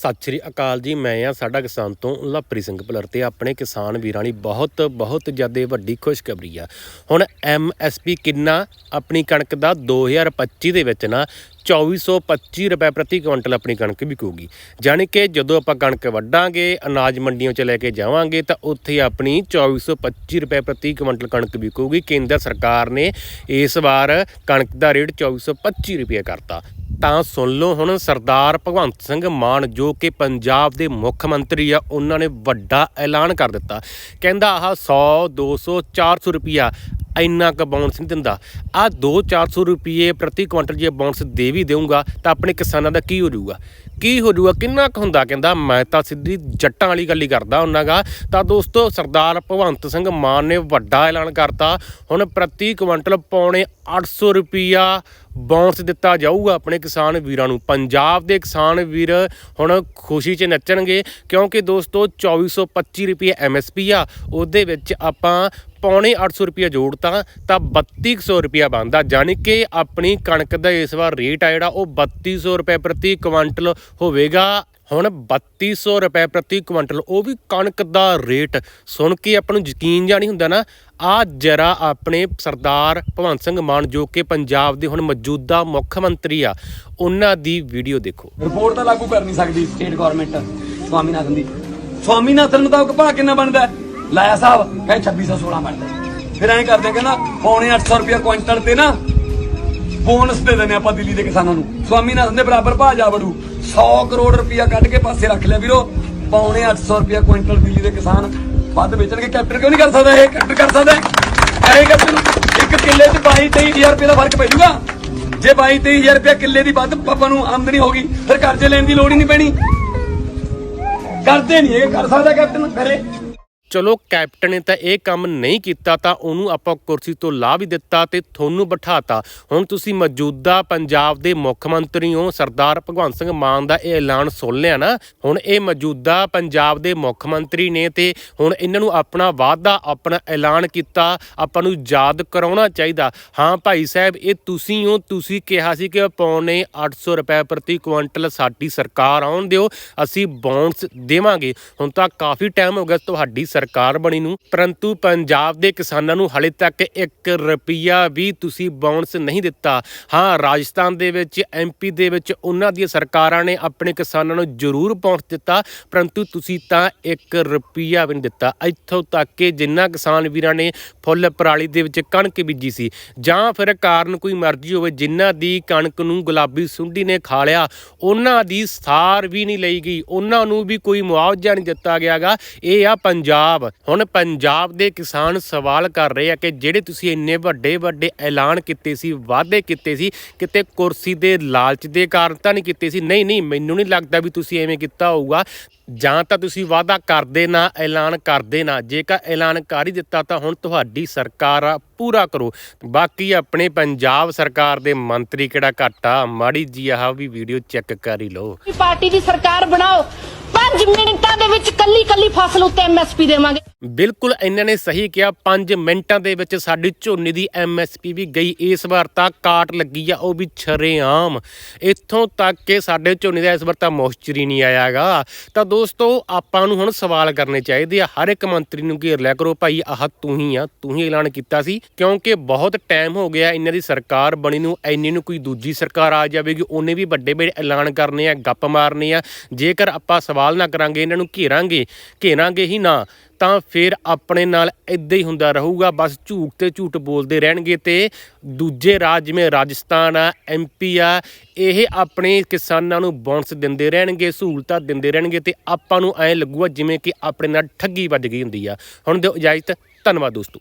ਸਤਿ ਸ਼੍ਰੀ ਅਕਾਲ ਜੀ, ਮੈਂ ਆ ਸਾਡਾ ਕਿਸਾਨ ਤੋਂ ਲਵਪ੍ਰੀਤ ਸਿੰਘ ਭੁੱਲਰ ਤੇ ਆਪਣੇ ਕਿਸਾਨ ਵੀਰਾਂ ਲਈ ਬਹੁਤ ਬਹੁਤ ਜ਼ਿਆਦਾ ਵੱਡੀ ਖੁਸ਼ਖਬਰੀ ਆ। ਹੁਣ ਐਮਐਸਪੀ ਕਿੰਨਾ, ਆਪਣੀ ਕਣਕ ਦਾ 2025 ਦੇ ਵਿੱਚ ਨਾ 2425 ਰੁਪਏ ਪ੍ਰਤੀ ਕੁਇੰਟਲ ਆਪਣੀ ਕਣਕ ਵਿਕੂਗੀ। ਜਾਣੀ ਕਿ ਜਦੋਂ ਆਪਾਂ ਕਣਕ ਵੱਢਾਂਗੇ, ਅਨਾਜ ਮੰਡੀਆਂ 'ਚ ਲੈ ਕੇ ਜਾਵਾਂਗੇ, ਤਾਂ ਉੱਥੇ ਆਪਣੀ 2425 ਰੁਪਏ ਪ੍ਰਤੀ ਕੁਇੰਟਲ ਕਣਕ ਵਿਕੂਗੀ। ਕੇਂਦਰ ਸਰਕਾਰ ਨੇ ਇਸ ਵਾਰ ਕਣਕ ਦਾ ਰੇਟ 2425 ਰੁਪਏ ਕਰਤਾ। ਤਾਂ ਸੁਣ ਲਓ ਹੁਣ ਸਰਦਾਰ ਭਗਵੰਤ ਸਿੰਘ ਮਾਨ, ਜੋ ਕਿ ਪੰਜਾਬ ਦੇ ਮੁੱਖ ਮੰਤਰੀ ਆ, ਉਹਨਾਂ ਨੇ ਵੱਡਾ ਐਲਾਨ ਕਰ ਦਿੱਤਾ। ਕਹਿੰਦਾ ਆਹ 100 200 400 ਰੁਪਿਆ ਇੰਨਾ ਕੁ ਬਾਉਂਸ ਨਹੀਂ ਦਿੰਦਾ। ਆ 2-400 ਰੁਪਏ ਪ੍ਰਤੀ ਕੁਇੰਟਲ ਜੇ ਬਾਉਂਸ ਦੇ ਵੀ ਦੇਊਗਾ, ਤਾਂ ਆਪਣੇ ਕਿਸਾਨਾਂ ਦਾ ਕੀ ਹੋ ਜਾਊਗਾ? ਕੀ ਹੋ ਜਾਊਗਾ? ਕਿੰਨਾ ਕੁ ਹੁੰਦਾ? ਕਹਿੰਦਾ, ਮੈਂ ਤਾਂ ਸਿੱਧੀ ਜੱਟਾਂ ਵਾਲੀ ਗੱਲ ਹੀ ਕਰਦਾ ਹੁੰਨਾਗਾ। ਤਾਂ ਦੋਸਤੋ, ਸਰਦਾਰ ਭਗਵੰਤ ਸਿੰਘ ਮਾਨ ਨੇ ਵੱਡਾ ਐਲਾਨ ਕਰਤਾ। ਹੁਣ ਪ੍ਰਤੀ ਕੁਇੰਟਲ ਪੌਣੇ 800 ਰੁਪਿਆ ਬੌਂਸ ਦਿੱਤਾ ਜਾਊਗਾ ਆਪਣੇ ਕਿਸਾਨ ਵੀਰਾਂ ਨੂੰ। ਪੰਜਾਬ ਦੇ ਕਿਸਾਨ ਵੀਰ ਹੁਣ ਖੁਸ਼ੀ 'ਚ ਨੱਚਣਗੇ ਕਿਉਂਕਿ ਦੋਸਤੋ 2425 ਰੁਪਏ ਐਮਐਸਪੀ ਆ। ਉਹਦੇ ਵਿੱਚ ਆਪਾਂ ਪੌਣੇ 800 ਰੁਪਏ ਜੋੜਤਾ ਤਾਂ 3200 ਰੁਪਏ ਬਣਦਾ। ਜਾਣੀ ਕਿ ਆਪਣੀ ਕਣਕ ਦਾ ਇਸ ਵਾਰ ਰੇਟ ਆ ਜਿਹੜਾ, ਉਹ 3200 ਰੁਪਏ ਪ੍ਰਤੀ ਕੁਇੰਟਲ ਹੋਵੇਗਾ। ਹੁਣ 3200 ਰੁਪਏ ਪ੍ਰਤੀ ਕੁਇੰਟਲ, ਉਹ ਵੀ ਕਣਕ ਦਾ ਰੇਟ। ਸੁਣ ਕੇ ਆਪਾਂ ਨੂੰ ਯਕੀਨ ਜਾਂ ਨਹੀਂ ਹੁੰਦਾ ਨਾ। ਆ ਜਰਾ ਆਪਣੇ ਸਰਦਾਰ ਭਗਵੰਤ ਸਿੰਘ ਮਾਨ, ਜੋ ਕਿ ਪੰਜਾਬ ਦੇ ਹੁਣ ਮੌਜੂਦਾ ਮੁੱਖ ਮੰਤਰੀ ਆ, ਉਹਨਾਂ ਦੀ ਵੀਡੀਓ ਦੇਖੋ। ਰਿਪੋਰਟ ਤਾਂ ਲਾਗੂ ਕਰ ਨਹੀਂ ਸਕਦੀ, ਸਟੇਟ ਗਵਰਨਮੈਂਟ, ਸਵਾਮੀਨਾਥਨ ਦੀ। ਸਵਾਮੀਨਾਥਨ ਮੁਤਾਬਕ ਭਾਅ ਕਿੰਨਾ ਬਣਦਾ। ਹੈ? ਲਾਇਆ ਸਾਹਿਬ ਕਹੇ 2616 ਬਣਦਾ ਹੈ। ਫਿਰ ਐਂ ਕਰਦੇ ਕਹਿੰਦਾ ਪੌਣੇ 800 ਰੁਪਏ ਕੁਇੰਟਲ ਤੇ ਨਾ ਬੋਨਸ ਦੇ ਦਿੰਦੇ ਆਪਾਂ ਦਿੱਲੀ ਦੇ ਕਿਸਾਨਾਂ ਨੂੰ। ਸਵਾਮੀਨਾਥਨ ਦੇ ਬਰਾਬਰ ਭਾਅ ਜਾ ਵੜੂ। 100 ਕਰੋੜ ਰੁਪਇਆ ਕੱਢ ਕੇ ਪਾਸੇ ਰੱਖ ਲਿਆ ਵੀਰੋ। ਪੌਣੇ 800 ਰੁਪਏ ਕੁਇੰਟਲ ਦਿੱਲੀ ਦੇ ਕਿਸਾਨ ਵੱਧ ਵੇਚਣਗੇ। ਕੈਪਟਨ ਕਿਉਂ ਨਹੀਂ ਕਰ ਸਕਦਾ ਇਹ? ਕੈਪਟਨ ਕਰ ਸਕਦਾ ਹੈ ਐਂ ਕੈਪਟਨ, ਇੱਕ ਕਿੱਲੇ 'ਚ 22 23000 ਰੁਪਏ ਦਾ ਫ਼ਰਕ ਪੈ ਜਾਊਗਾ ਜੇ 22 23000 ਰੁਪਏ ਕਿੱਲੇ ਦੀ ਵੱਧ, ਆਪਾਂ ਨੂੰ ਆਮਦਨੀ ਹੋ ਗਈ ਫਿਰ ਕਰਜ਼ੇ ਲੈਣ ਦੀ ਲੋੜ ਹੀ ਨਹੀਂ ਪੈਣੀ। ਕਰਦੇ ਨਹੀਂ ਇਹ, ਕਰ ਸਕਦਾ ਕੈਪਟਨ, ਕਰੇ। ਚਲੋ ਕੈਪਟਨ ਨੇ ਤਾਂ ਇਹ ਕੰਮ ਨਹੀਂ ਕੀਤਾ ਤਾਂ ਉਹਨੂੰ ਆਪਾਂ ਕੁਰਸੀ ਤੋਂ ਲਾ ਵੀ ਦਿੱਤਾ ਤੇ ਤੁਹਾਨੂੰ ਬਿਠਾਤਾ। ਹੁਣ ਤੁਸੀਂ ਮੌਜੂਦਾ ਪੰਜਾਬ ਦੇ ਮੁੱਖ ਮੰਤਰੀ ਹੋ, ਸਰਦਾਰ ਭਗਵੰਤ ਸਿੰਘ ਮਾਨ ਦਾ ਇਹ ਐਲਾਨ ਸੁਣ ਲਿਆ ਨਾ, ਹੁਣ ਇਹ ਮੌਜੂਦਾ ਪੰਜਾਬ ਦੇ ਮੁੱਖ ਮੰਤਰੀ ਨੇ ਤੇ ਹੁਣ ਇਹਨਾਂ ਨੂੰ ਆਪਣਾ ਵਾਅਦਾ, ਆਪਣਾ ਐਲਾਨ ਕੀਤਾ, ਆਪਾਂ ਨੂੰ ਯਾਦ ਕਰਾਉਣਾ ਚਾਹੀਦਾ। ਹਾਂ ਭਾਈ ਸਾਹਿਬ, ਇਹ ਤੁਸੀਂ ਹੋ, ਤੁਸੀਂ ਕਿਹਾ ਸੀ ਕਿ ਪੌਣੇ 800 ਰੁਪਏ ਪ੍ਰਤੀ ਕੁਇੰਟਲ ਸਾਡੀ ਸਰਕਾਰ ਆਉਣ ਦਿਓ, ਅਸੀਂ ਬੌਂਡਸ ਦੇਵਾਂਗੇ। ਹੁਣ ਤਾਂ ਕਾਫੀ ਟਾਈਮ ਹੋ ਗਿਆ ਤੁਹਾਡੀ ਸਰਕਾਰ ਬਣੀ ਨੂੰ, ਪਰੰਤੂ ਪੰਜਾਬ ਦੇ ਕਿਸਾਨਾਂ ਨੂੰ ਹਲੇ ਤੱਕ 1 ਰੁਪਿਆ ਵੀ ਤੁਸੀਂ ਬੌਂਡਸ ਨਹੀਂ ਦਿੱਤਾ। ਹਾਂ, ਰਾਜਸਥਾਨ ਦੇ ਵਿੱਚ ਐਮਪੀ ਦੇ ਵਿੱਚ ਉਹਨਾਂ ਦੀਆਂ ਸਰਕਾਰਾਂ ਨੇ ਆਪਣੇ ਕਿਸਾਨਾਂ ਨੂੰ ਜ਼ਰੂਰ ਬੌਂਡਸ ਦਿੱਤਾ, ਪਰੰਤੂ ਤੁਸੀਂ ਤਾਂ 1 ਰੁਪਿਆ ਵੀ ਨਹੀਂ ਦਿੱਤਾ। ਇੱਥੋਂ ਤੱਕ ਕਿ ਜਿੰਨਾ ਕਿਸਾਨ ਵੀਰਾਂ ਨੇ ਫੁੱਲ ਪਰਾਲੀ ਦੇ ਵਿੱਚ ਕਣਕ ਬੀਜੀ ਸੀ, ਜਾਂ ਫਿਰ ਕਾਰਨ ਕੋਈ ਮਰਜ਼ੀ ਹੋਵੇ, ਜਿਨ੍ਹਾਂ ਦੀ ਕਣਕ ਨੂੰ ਗੁਲਾਬੀ ਸੁੰਡੀ ਨੇ ਖਾ ਲਿਆ, ਉਹਨਾਂ ਦੀ ਸਾਰ ਵੀ ਨਹੀਂ ਲਈ ਗਈ, ਉਹਨਾਂ ਨੂੰ ਵੀ ਕੋਈ ਮੁਆਵਜ਼ਾ ਨਹੀਂ ਦਿੱਤਾ ਗਿਆਗਾ। ਇਹ ਆ ਪੰਜਾਬ ਹੁਣ ਪੰਜਾਬ ਦੇ ਕਿਸਾਨ ਸਵਾਲ ਕਰ ਰਹੇ ਆ ਕਿ ਜਿਹੜੇ ਤੁਸੀਂ ਇੰਨੇ ਵੱਡੇ ਵੱਡੇ ਐਲਾਨ ਕੀਤੇ ਸੀ, ਵਾਅਦੇ ਕੀਤੇ ਸੀ, ਕਿਤੇ ਕੁਰਸੀ ਦੇ ਲਾਲਚ ਦੇ ਕਾਰਨ ਤਾਂ ਨਹੀਂ ਕੀਤੇ ਸੀ? ਨਹੀਂ ਨਹੀਂ, ਮੈਨੂੰ ਨਹੀਂ ਲੱਗਦਾ ਵੀ ਤੁਸੀਂ ਐਵੇਂ ਕੀਤਾ ਹੋਊਗਾ। ਜਾਂ ਤਾਂ ਤੁਸੀਂ ਵਾਅਦਾ ਕਰਦੇ ਨਾ, ਐਲਾਨ ਕਰਦੇ ਨਾ। ਜੇਕਰ ਐਲਾਨ ਕਰ ਹੀ ਦਿੱਤਾ ਤਾਂ ਹੁਣ ਤੁਹਾਡੀ ਸਰਕਾਰ ਆ, ਪੂਰਾ ਕਰੋ। ਬਾਕੀ ਆਪਣੇ ਪੰਜਾਬ ਸਰਕਾਰ ਦੇ ਮੰਤਰੀ ਕਿਹੜਾ ਘਾਟਾ ਮਾੜੀ ਜੀ ਆਹ ਵੀ ਵੀਡੀਓ ਚੈੱਕ ਕਰ ਹੀ ਲਓ। ਪਾਰਟੀ ਦੀ ਸਰਕਾਰ ਬਣਾਓ। 5 ਮਿੰਟਾਂ ਦੇ ਵਿੱਚ ਕੱਲੀ ਕੱਲੀ ਫਸਲ ਉੱਤੇ ਐਮਐਸਪੀ ਦੇਵਾਂਗੇ। ਬਿਲਕੁਲ, ਇਹਨਾਂ ਨੇ ਸਹੀ ਕਿਹਾ। 5 ਮਿੰਟਾਂ ਦੇ ਵਿੱਚ ਸਾਡੀ ਝੋਨੇ ਦੀ ਐਮਐਸਪੀ ਵੀ ਗਈ। ਇਸ ਵਾਰ ਤਾਂ ਕਾਟ ਲੱਗੀ ਆ, ਉਹ ਵੀ ਛਰੇਆਮ। ਇੱਥੋਂ ਤੱਕ ਕਿ ਸਾਡੇ ਝੋਨੇ ਦਾ ਇਸ ਵਾਰ ਤਾਂ ਮੋਇਸਚਰ ਹੀ ਨਹੀਂ ਆਇਆਗਾ। ਤਾਂ ਦੋਸਤੋ, ਆਪਾਂ ਨੂੰ ਹੁਣ ਸਵਾਲ ਕਰਨੇ ਚਾਹੀਦੇ ਆ। ਹਰ ਇੱਕ ਮੰਤਰੀ ਨੂੰ ਘੇਰ ਲਿਆ ਕਰੋ, ਭਾਈ, ਆਹ ਤੂੰ ਹੀ ਆ, ਤੂੰ ਹੀ ਐਲਾਨ ਕੀਤਾ ਸੀ। ਕਿਉਂਕਿ ਬਹੁਤ ਟਾਈਮ ਹੋ ਗਿਆ ਇਹਨਾਂ ਦੀ ਸਰਕਾਰ ਬਣੀ ਨੂੰ ਐਨੀ ਨੂੰ ਕੋਈ ਦੂਜੀ ਸਰਕਾਰ ਆ ਜਾਵੇਗੀ, ਉਹਨੇ ਵੀ ਵੱਡੇ ਵੱਡੇ ਐਲਾਨ ਕਰਨੇ ਆ, ਗੱਪ ਮਾਰਨੇ ਆ। ਜੇਕਰ ਆਪਾਂ ਸਵਾਲ ਨਾ ਕਰਾਂਗੇ, ਇਹਨਾਂ ਨੂੰ ਘੇਰਾਂਗੇ ਘੇਰਾਂਗੇ ਹੀ ਨਾ, ਤਾਂ ਫਿਰ ਆਪਣੇ ਨਾਲ ਇਦਾਂ ਹੀ ਹੁੰਦਾ ਰਹੂਗਾ। ਬਸ ਝੂਠ ਤੇ ਝੂਠ ਬੋਲਦੇ ਰਹਿਣਗੇ ਤੇ ਦੂਜੇ ਰਾਜ ਜਿਵੇਂ ਰਾਜਸਥਾਨ ਆ ਐਮਪੀ ਆ, ਇਹ ਆਪਣੇ ਕਿਸਾਨਾਂ ਨੂੰ ਬੋਨਸ ਦਿੰਦੇ ਰਹਿਣਗੇ, ਸਹੂਲਤਾਂ ਦਿੰਦੇ ਰਹਿਣਗੇ ਤੇ ਆਪਾਂ ਨੂੰ ਐਂ ਲੱਗੂਗਾ ਜਿਵੇਂ ਕਿ ਆਪਣੇ ਨਾਲ ਠੱਗੀ ਵੱਜ ਗਈ ਹੁੰਦੀ ਆ। ਹੁਣ ਦਿਓ ਇਜਾਜ਼ਤ, ਧੰਨਵਾਦ ਦੋਸਤੋ।